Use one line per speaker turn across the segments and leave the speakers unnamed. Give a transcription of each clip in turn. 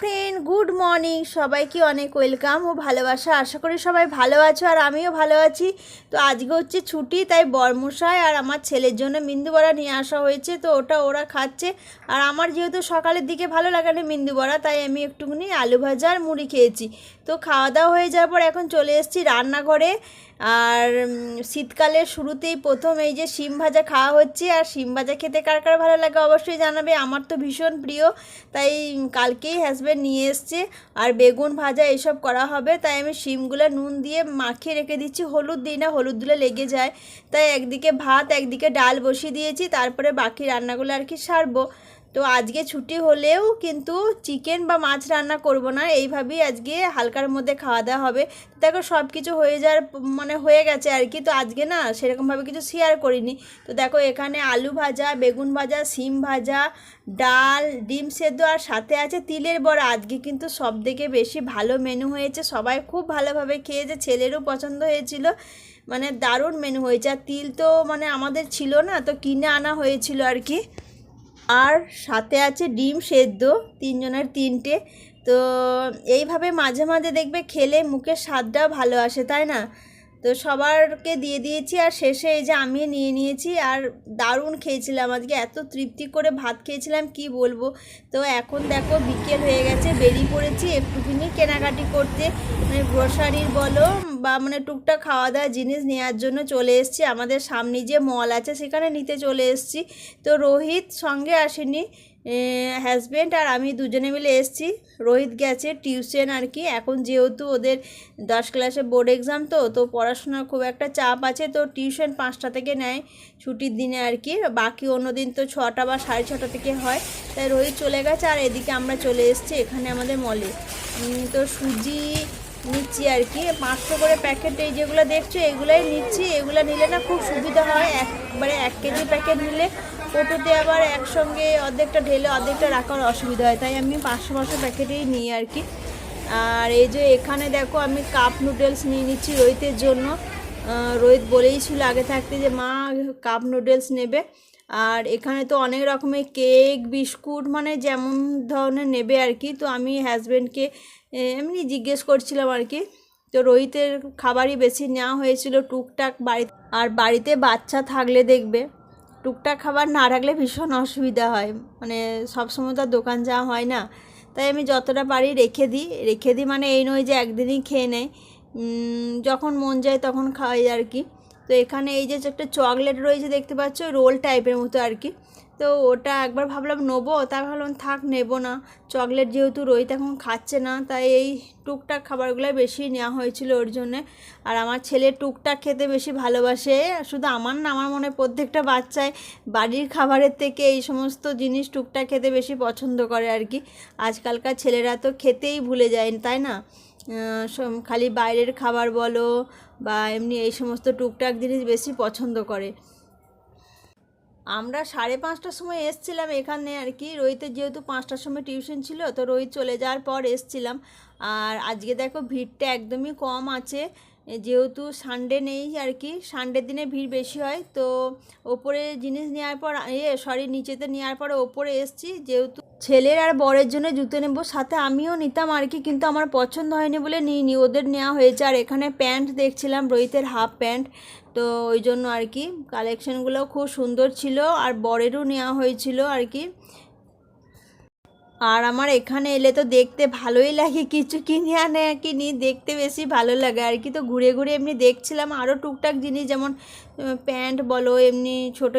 Friend good morning সবাইকে অনেক welcome ও ভালোবাসা। আশা করি সবাই ভালো আছো আর আমিও ভালো আছি। তো আজকে হচ্ছে ছুটি, তাই বর্মশাই আর আমার ছেলের জন্য মিন্দু বড়া নিয়ে আসা হয়েছে। তো ওটা ওরা খাচ্ছে। আর আমার যেহেতু সকালের দিকে ভালো লাগে না মিন্দু বড়া তাই আমি একটুখানি আলু ভাজা আর মুড়ি খেয়েছি। তো খাওয়া দাওয়া হয়ে যাওয়ার পর এখন চলে এসেছি রান্নাঘরে। আর শীতকালের শুরুতেই প্রথম এই যে শিম ভাজা খাওয়া হচ্ছে, আর শিম ভাজা খেতে কার কার ভালো লাগে অবশ্যই জানাবে। আমার তো ভীষণ প্রিয়, তাই কালকেই হাজব্যান্ড নিয়ে এসছে, আর বেগুন ভাজা এইসব করা হবে, তাই আমি শিমগুলো নুন দিয়ে মাখিয়ে রেখে দিচ্ছি। হলুদ দিই না, হলুদ দিলে লেগে যায়। তাই একদিকে ভাত, একদিকে ডাল বসিয়ে দিয়েছি, তারপরে বাকি রান্নাগুলো আর কি সারবো। তো আজকে ছুটি হলেও কিন্তু চিকেন বা মাছ রান্না করব না এইভাবেই আজকে হালকার মধ্যে খাওয়া দাওয়া হবে। দেখো সব কিছু হয়ে যাওয়ার মানে হয়ে গেছে আর কি, তো আজকে না সেরকমভাবে কিছু শেয়ার করিনি। তো দেখো এখানে আলু ভাজা, বেগুন ভাজা সিম ভাজা, ডাল, ডিম সেদ্ধ আর সাথে আছে তিলের বড়া। আজকে কিন্তু সব থেকে বেশি ভালো মেনু হয়েছে। সবাই খুব ভালোভাবে খেয়েছে, ছেলেরও পছন্দ হয়েছিল। মানে দারুণ মেনু হয়েছে। আর তিল তো মানে আমাদের ছিল না, তো কিনে আনা হয়েছিল আর কি। আর সাথে আছে ডিম সেদ্ধ, তিনজনের তিনটে। তো এইভাবে মাঝে মাঝে দেখবে খেলে মুখের স্বাদটাও ভালো আসে, তাই না? তো সবারকে দিয়ে দিয়েছি আর শেষে এই যে আমি নিয়ে নিয়েছি আর দারুণ খেয়েছিলাম আজকে, এত তৃপ্তি করে ভাত খেয়েছিলাম, কি বলব? তো এখন দেখো বিকেল হয়ে গেছে, বেরিয়ে পড়েছি একটুখানি কেনাকাটি করতে। মানে গ্রোসারির বলো বা মানে টুকটাক খাওয়া দাওয়া জিনিস নেওয়ার জন্য চলে এসেছি। আমাদের সামনে যে মল আছে সেখানে নিতে চলে এসেছি। তো রোহিত সঙ্গে আসেনি। হাজব্যান্ড আর আমি দুজনে মিলে এসেছি। রোহিত গেছে টিউশন আর কি। এখন যেহেতু ওদের দশ ক্লাসে বোর্ড এক্সাম তো তো পড়াশোনার খুব একটা চাপ আছে। তো টিউশন পাঁচটা থেকে নেয় ছুটির দিনে আর কি। বাকি অন্য দিন তো ছটা বা সাড়ে ছটা থেকে হয়। তাই রোহিত চলে গেছে আর এদিকে আমরা চলে এসেছি এখানে আমাদের মলে তো সুজি নিচ্ছি আর কি। পাঁচশো করে প্যাকেট এই যেগুলো দেখছ, এগুলোই নিচ্ছি। এগুলো নিলে না খুব সুবিধা হয়। একবারে এক কেজি প্যাকেট নিলে কৌটোতে আবার একসঙ্গে অর্ধেকটা ঢেলে অর্ধেকটা রাখার অসুবিধা হয়। তাই আমি পাঁচশো পাঁচশো প্যাকেটেই নিই আর কি। আর এই যে এখানে দেখো, আমি কাপ নুডলস নিয়ে নিচ্ছি রোহিতের জন্য। রোহিত বলেই ছিল আগে থাকতে যে, মা কাপ নুডলস নেবে। আর এখানে তো অনেক রকমের কেক, বিস্কুট মানে যেমন ধরনের নেবে আর কি। তো আমি হাজব্যান্ডকে এমনি জিজ্ঞেস করছিলাম আর কি। তো রোহিতের খাবারই বেশি নেওয়া হয়েছিল টুকটাক বাড়ি আর বাড়িতে বাচ্চা থাকলে দেখবে, টুকটাক খাবার না রাখলে ভীষণ অসুবিধা হয়। মানে সবসময় তো দোকান যাওয়া হয় না। তাই আমি যতটা পারি রেখে দিই। রেখে দিই মানে এই নয় যে একদিনই খেয়ে নেয়। যখন মন যায় তখন খাওয়াই আর কি। তো এখানে এই যে একটা চকলেট রয়েছে দেখতে পাচ্ছ, রোল টাইপের মতো আর কি। তো ওটা একবার ভাবলাম নেব তা ভাবলাম থাক নেব না। চকলেট যেহেতু রোহিত এখন খাচ্ছে না, তাই এই টুকটাক খাবারগুলোই বেশি নেওয়া হয়েছিল ওর জন্যে। আর আমার ছেলে টুকটাক খেতে বেশি ভালোবাসে শুধু আমার না, আমার মনে প্রত্যেকটা বাচ্চায় বাড়ির খাবারের থেকে এই সমস্ত জিনিস টুকটাক খেতে বেশি পছন্দ করে আর কি। আজকালকার ছেলেরা তো খেতেই ভুলে যায়, তাই না? খালি বাইরের খাবার বলো বা এমনি এই সমস্ত টুকটাক জিনিস বেশি পছন্দ করে। আমরা সাড়ে পাঁচটার সময় এসছিলাম এখানে আর কি। রোহিতের যেহেতু পাঁচটার সময় টিউশন ছিল, তো রোহিত চলে যাওয়ার পর এসছিলাম। আর আজকে দেখো ভিড়টা একদমই কম আছে। যেহেতু সানডে নেই আর কি সানডের দিনে ভিড় বেশি হয়। তো ওপরে জিনিস নেওয়ার পর, এ সরি নিচেতে নেওয়ার পর ওপরে এসছি। যেহেতু ছেলের আর বরের জন্য জুতো নেব, সাথে আমিও নিতাম আর কি, কিন্তু আমার পছন্দ হয়নি বলে নিইনি, ওদের নেওয়া হয়েছে। আর এখানে প্যান্ট দেখছিলাম, রোহিতের হাফ প্যান্ট, তো ওই জন্য আর কি কালেকশানগুলো খুব সুন্দর ছিল, আর বরেরও নেওয়া হয়েছিল আর কি। আর আমার এখানে এলে তো দেখতে ভালোই লাগে। কিছু কিনে আনে কিনি দেখতে বেশি ভালো লাগে। আর কি তো ঘুরে ঘুরে এমনি দেখছিলাম আরও টুকটাক জিনিস যেমন প্যান্ট বলো, এমনি ছোটো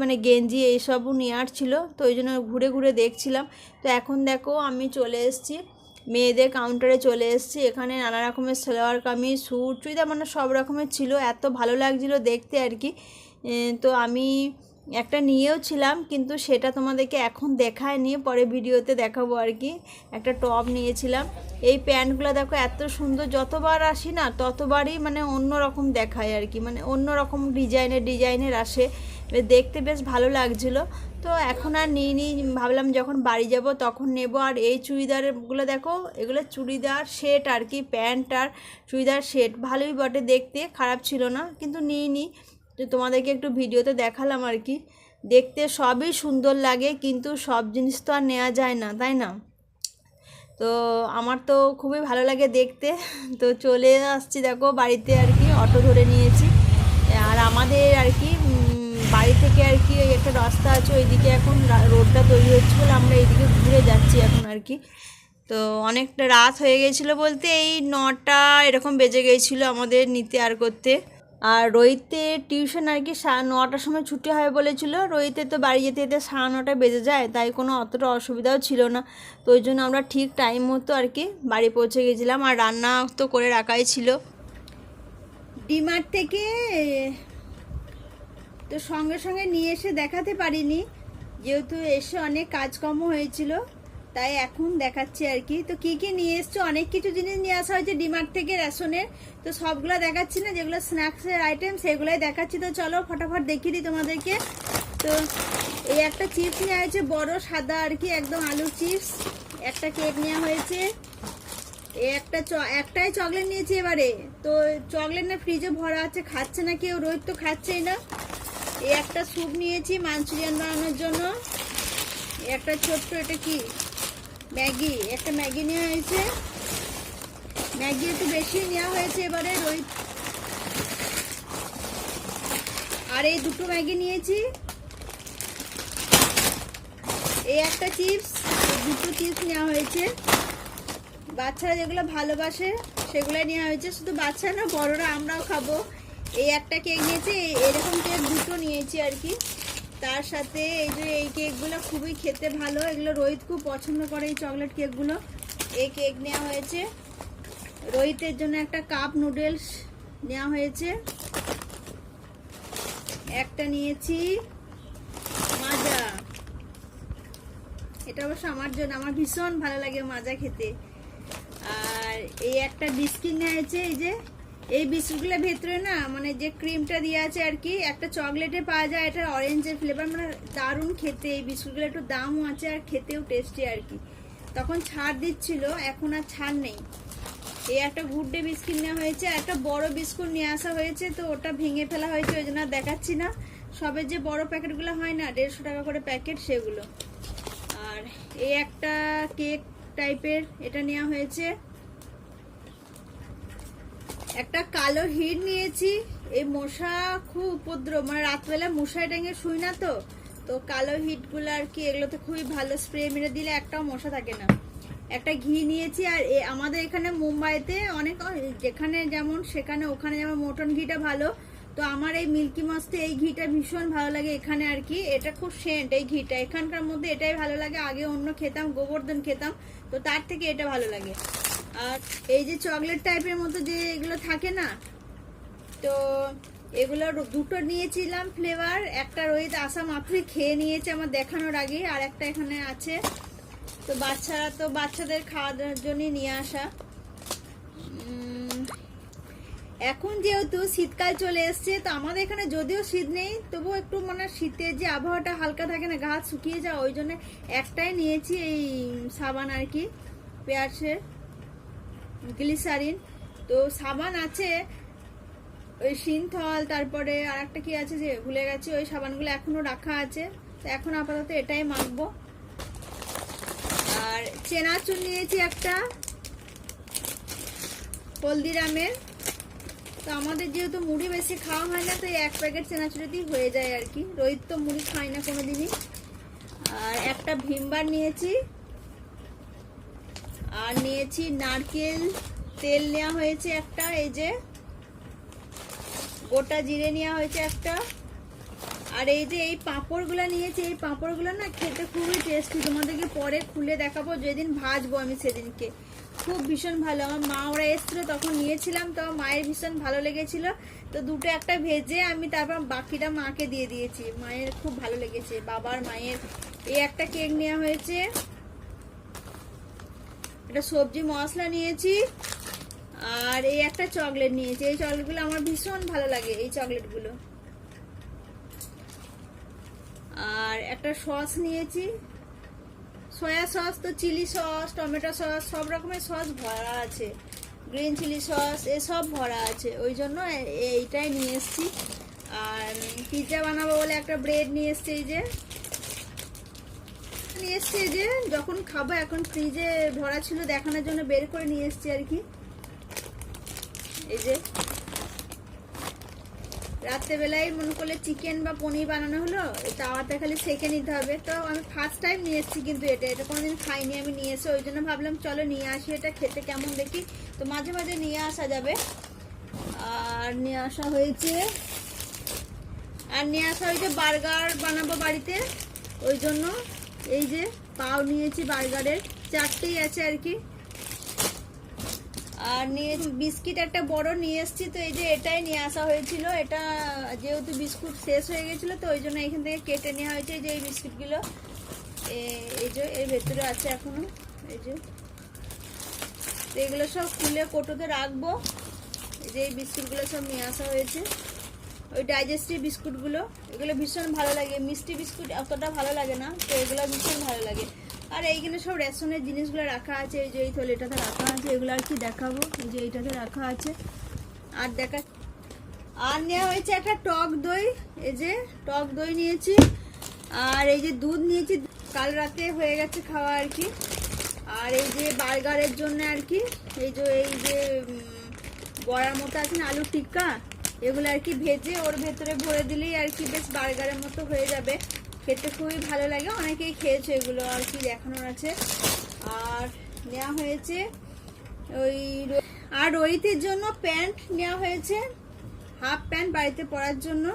মানে গেঞ্জি এইসবও নেওয়ার ছিল। তো ওই জন্য ঘুরে ঘুরে দেখছিলাম। তো এখন দেখো আমি চলে এসেছি। মেয়েদের কাউন্টারে চলে এসেছি। এখানে নানা রকমের সালোয়ার কামিজ স্যুট চুড়িদার মানে সব রকমের ছিল। এত ভালো লাগছিল দেখতে আর কি। তো আমি একটা নিয়েও ছিলাম, কিন্তু সেটা তোমাদেরকে এখন দেখায়নি, পরে ভিডিওতে দেখাবো আর কি। একটা টপ নিয়েছিলাম। এই প্যান্টগুলো দেখো এত সুন্দর, যতবার আসি না, ততবারই মানে অন্য রকম দেখায় আর কি মানে অন্য রকম ডিজাইনের ডিজাইনের আসে। দেখতে বেশ ভালো লাগছিল। তো এখন আর নিই, ভাবলাম যখন বাড়ি যাব তখন নেব। আর এই চুড়িদারগুলো দেখো, এগুলো চুড়িদার সেট আর কি, প্যান্ট আর চুড়িদার সেট, ভালোই বটে দেখতে, খারাপ ছিল না, কিন্তু নিই। তো তোমাদেরকে একটু ভিডিওতে দেখালাম আর কি। দেখতে সবই সুন্দর লাগে, কিন্তু সব জিনিস তো আর নেওয়া যায় না, তাই না? তো আমার তো খুবই ভালো লাগে দেখতে। তো চলে আসছি দেখো বাড়িতে আর কি, অটো ধরে নিয়েছি। আর আমাদের আর কি বাড়ি থেকে আর কি ওই একটা রাস্তা আছে, ওইদিকে এখন রোডটা তৈরি হচ্ছে বলে আমরা এইদিকে ঘুরে যাচ্ছি এখন আর কি। তো অনেকটা রাত হয়ে গেছিল বলতে এই নটা এরকম বেজে গিয়েছিল আমাদের নিতে আর করতে। আর রোহিতে টিউশন আর কি সাড়ে নটার সময় ছুটি হয় বলেছিল। রোহিতে তো বাড়ি যেতে যেতে সাড়ে নটা বেজে যায়, তাই কোনো অতটা অসুবিধাও ছিল না। তো ওই জন্য আমরা ঠিক টাইম মতো আর কি বাড়ি পৌঁছে গেছিলাম। আর রান্না তো করে রাখাই ছিল। ডিমার্ট থেকে তো সঙ্গে সঙ্গে নিয়ে এসে দেখাতে পারিনি। যেহেতু এসে অনেক কাজকর্ম হয়েছিল। তাই এখন দেখাচ্ছি আর কি। তো কি কি নিয়ে এসছো? অনেক কিছু জিনিস নিয়ে আসা হয়েছে ডিমার্ট থেকে রেশনের। তো সবগুলো দেখাচ্ছি না, যেগুলো স্ন্যাক্সের আইটেম সেগুলোই দেখাচ্ছি। তো চলো ফটাফট দেখিয়ে দিই তোমাদেরকে। তো এই একটা চিপস নেওয়া হয়েছে, বড়, সাদা আর কি, একদম আলু চিপস একটা কেক নেওয়া হয়েছে। একটা একটাই চকলেট নিয়েছি এবারে। তো চকলেট না ফ্রিজে ভরা আছে, খাচ্ছে না কেউ রোজ তো খাচ্ছেই না। এই একটা স্যুপ নিয়েছি, মাঞ্চুরিয়ান বানানোর জন্য। একটা ছোট্ট, এটা কি? ম্যাগি, একটা ম্যাগি নেওয়া হয়েছে। ম্যাগি একটু বেশি নেওয়া হয়েছে এবারে, রোহিত। আর এই দুটো ম্যাগি নিয়েছি। এই একটা চিপস দুটো চিপস নেওয়া হয়েছে। বাচ্চারা যেগুলো ভালোবাসে সেগুলো নেওয়া হয়েছে। শুধু বাচ্চা না, বড়রা আমরাও খাব। এই একটা কেক নিয়েছি এরকম কেক দুটো নিয়েছি আর কি। তার সাথে এই যে এই কেকগুলো খুবই খেতে ভালো। এগুলো রোহিত খুব পছন্দ করে এই চকলেট কেকগুলো। এই কেক নেওয়া হয়েছে। রোহিতের জন্য একটা কাপ নুডলস নেওয়া হয়েছে। একটা নিয়েছি। মাজা। এটা অবশ্য আমার জন্য, আমার ভীষণ ভালো লাগে মাজা খেতে। আর এই একটা বিস্কিট নেওয়া হয়েছে, এই যে এই বিস্কুটগুলোর ভেতরে না মানে যে ক্রিমটা দেওয়া আছে আর কি, একটা চকলেটে পাওয়া যায় এটা অরেঞ্জের ফ্লেভার মানে দারুণ খেতে। এই বিস্কুটগুলো একটু দামও আছে আর খেতেও টেস্টি আর কি। তখন ছাড় দিচ্ছিল, এখন আর ছাড় নেই। এই একটা গুড ডে বিস্কিট নেওয়া হয়েছে একটা বড় বিস্কুট নিয়ে আসা হয়েছে, তো ওটা ভেঙে ফেলা হয়েছে, ওই জন্য দেখাচ্ছি না। সবে যে বড় প্যাকেটগুলো হয় না, দেড়শো টাকা করে প্যাকেট সেগুলো। আর এই একটা কেক টাইপের এটা নেওয়া হয়েছে। একটা কালো হিট নিয়েছি। এই মশা খুব উপদ্রব। মানে রাতবেলা মশাই ডেঙে শুই না তো। তো কালো হিটগুলো আর কি, এগুলোতে খুবই ভালো স্প্রে মেরে দিলে একটাও মশা থাকে না। একটা ঘি নিয়েছি আর আমাদের এখানে মুম্বাইতে অনেক, যেখানে যেমন সেখানে ওখানে যেমন মটন ঘিটা ভালো। তো আমার এই মিল্কি মাস্তে এই ঘিটা ভীষণ ভালো লাগে এখানে আর কি। এটা খুব সেন্ট এই ঘিটা। এখানকার মধ্যে এটাই ভালো লাগে। আগে অন্য খেতাম, গোবর্ধন খেতাম। তো তার থেকে এটা ভালো লাগে। আর এই যে চকলেট টাইপের মতো যে এগুলো থাকে না, তো এগুলো দুটো নিয়েছিলাম ফ্লেভার একটা রোহিত আসা মাত্রই খেয়ে নিয়েছে আমার দেখানোর আগে, আর একটা এখানে আছে। তো বাচ্চারা তো বাচ্চাদের খাওয়ার জন্যই নিয়ে আসা। এখন যেহেতু শীতকাল চলে এসছে, তো আমাদের এখানে যদিও শীত নেই তবুও একটু মানে শীতের যে আবহাওয়াটা হালকা থাকে না ঘাস শুকিয়ে যায়, ওই জন্য একটাই নিয়েছি এই সাবান আর কি, পেঁয়াজের। গ্লিসারিন। তো সাবান আছে, ওই সিনথল, তারপরে আর একটা কি আছে যে ভুলে গেছি, ওই সাবানগুলো এখনও রাখা আছে। তো এখন আপাতত এটাই মাখবো। আর চেনাচুর নিয়েছি একটা, হলদিরামের। তো আমাদের যেহেতু মুড়ি বেশি খাওয়া হয় না, তো এক প্যাকেট চেনাচুরিতেই হয়ে যায় আর কি। রোহিত তো মুড়ি খায় না কোনো দিনই আর একটা ভিমবার নিয়েছি। আর নিয়েছি নারকেল, তেল নেওয়া হয়েছে একটা, এই যে গোটা জিরে নেওয়া হয়েছে একটা। আর এই যে এই পাঁপড়গুলো নিয়েছি, এই পাঁপড়গুলো না খেতে খুবই টেস্টি তোমাদেরকে পরে খুলে দেখাবো, যেদিন ভাজবো আমি সেদিনকে। খুব ভীষণ ভালো। আমার মা, ওরা এসেছিল তখন নিয়েছিলাম, তো মায়ের ভীষণ ভালো লেগেছিল। তো দুটো একটা ভেজে আমি তারপর বাকিটা মাকে দিয়ে দিয়েছি। মায়ের খুব ভালো লেগেছে, বাবার, মায়ের। এই একটা কেক নেওয়া হয়েছে। একটা সবজি মশলা নিয়েছি, আর এই একটা চকলেট নিয়েছি। এই চকলেটগুলো আমার ভীষণ ভালো লাগে, এই চকলেটগুলো। আর একটা সস নিয়েছি। সয়া সস তো চিলি সস, টমেটো সস, সব রকমের সস ভরা আছে। গ্রিন চিলি সস এসব ভরা আছে। ওই জন্য এইটাই নিয়ে এসেছি। আর পিৎজা বানাবো বলে একটা ব্রেড নিয়ে এসছি এই যে। নিয়ে এসছি যে, যখন খাব, এখন ফ্রিজে ভরা ছিল, দেখানোর জন্য বের করে নিয়ে এসছি আর কি। এই যে। রাত্রেবেলায় মনে করলে চিকেন বা পনির বানানো হলো তাওয়াতে খালি সেকে নিতে হবে। তো আমি ফার্স্ট টাইম নিয়ে এসেছি কিন্তু এটা এটা কোনোদিন খাইনি, আমি নিয়ে এসে ওই জন্য ভাবলাম, চলো নিয়ে আসি এটা খেতে কেমন দেখি। তো মাঝে মাঝে নিয়ে আসা যাবে। আর নিয়ে আসা হয়েছে, আর নিয়ে আসা হয়েছে বার্গার বানাবো বাড়িতে, ওই জন্য। এই যে পাও নিয়েছি বার্গারের, চারটেই আছে আর কি। আর নিয়ে বিস্কিট, একটা বড় নিয়ে এসেছি, তো এই যে এটাই নিয়ে আসা হয়েছিল। এটা যেহেতু বিস্কুট শেষ হয়ে গেছিল, তো ওই জন্য এখান থেকে কেটে নেওয়া হয়েছে যে এই বিস্কিটগুলো। এই যে, এর ভেতরে আছে এখনও, এই যে। এগুলো সব খুলে কোটোতে রাখব। এই যে এই বিস্কুটগুলো সব নিয়ে আসা হয়েছে। ওই ডাইজেস্টিভ বিস্কুটগুলো, এগুলো ভীষণ ভালো লাগে। মিষ্টি বিস্কুট অতটা ভালো লাগে না, তো এগুলো ভীষণ ভালো লাগে। আর এইখানে সব রেশনের জিনিসগুলো রাখা আছে, এই যে এই থলেটাতে রাখা আছে, এগুলো আর কি দেখাবো? এই যে এইটাতে রাখা আছে। আর দেখা, আর নেওয়া হয়েছে একটা টক দই, এই যে টক দই নিয়েছি। আর এই যে দুধ নিয়েছি, কাল রাতে হয়ে গেছে খাওয়া আর কি। আর এই যে বার্গারের জন্য আর কি, এই যে এই যে বড়ার মতো আছে না আলু টিক্কা? এগুলো আর কি ভেজে ওর ভেতরে ভরে দিলেই আর কি বেশ বার্গারের মতো হয়ে যাবে। খেতে খুবই ভালো লাগে। অনেকেই খেয়েছে এগুলো আর কি দেখানোর আছে। আর নেওয়া হয়েছে ওই আর রোহিতের জন্য প্যান্ট নেওয়া হয়েছে। হাফ প্যান্ট বাড়িতে পরার জন্য।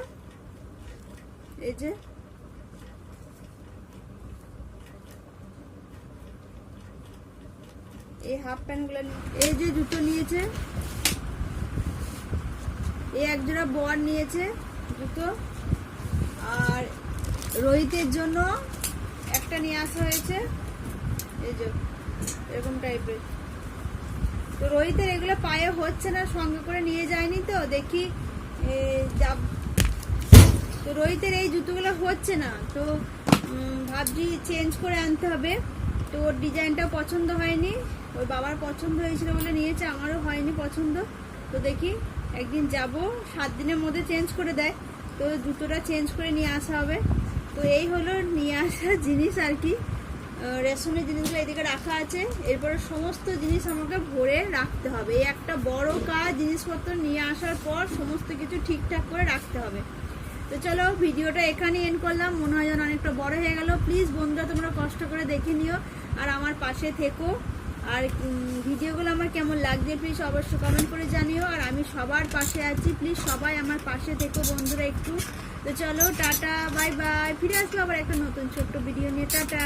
এই যে। এই হাফ প্যান্টগুলো এই যে জুতো নিয়েছে। এই এক জোড়া বর নিয়েছে জুতো আর রোহিতের জন্য একটা নিয়ে আসা হয়েছে। এই যে, এরকম টাইপের। তো রোহিতের এগুলো পায়ে হচ্ছে না, সঙ্গে করে নিয়ে যায়নি তো, দেখি যাব। তো রোহিতের এই জুতোগুলো হচ্ছে না, তো ভাবছি চেঞ্জ করে আনতে হবে। তো ওর ডিজাইনটাও পছন্দ হয়নি, ওর বাবার পছন্দ হয়েছিল বলে নিয়েছে, আমারও হয়নি পছন্দ। তো দেখি একদিন যাব, সাত দিনের মধ্যে চেঞ্জ করে দেয়। তো জুতোটা চেঞ্জ করে নিয়ে আসা হবে। তো এই হলো নিয়ে আসা জিনিস আর কি। রেশনের জিনিসগুলো এদিকে রাখা আছে। এরপরে সমস্ত জিনিস আমাকে ভরে রাখতে হবে। এই একটা বড় কাজ, জিনিসপত্র নিয়ে আসার পর সমস্ত কিছু ঠিকঠাক করে রাখতে হবে। তো চলো, ভিডিওটা এখানে এন্ড করলাম। মনে হয় যেন অনেকটা বড় হয়ে গেল। প্লিজ বন্ধুরা, তোমরা কষ্ট করে দেখে নিও। আর আমার পাশে থেকো। আর ভিডিওগুলো আমার কেমন লাগছে প্লিজ অবশ্যই কমেন্ট করে জানিও। আর আমি সবার পাশে আছি প্লিজ সবাই আমার পাশে থেকো বন্ধুরা একটু। তো চলো, টাটা বাই বাই ফিরে আসব আবার একটা নতুন ছোট্ট ভিডিও নিয়ে। টাটা।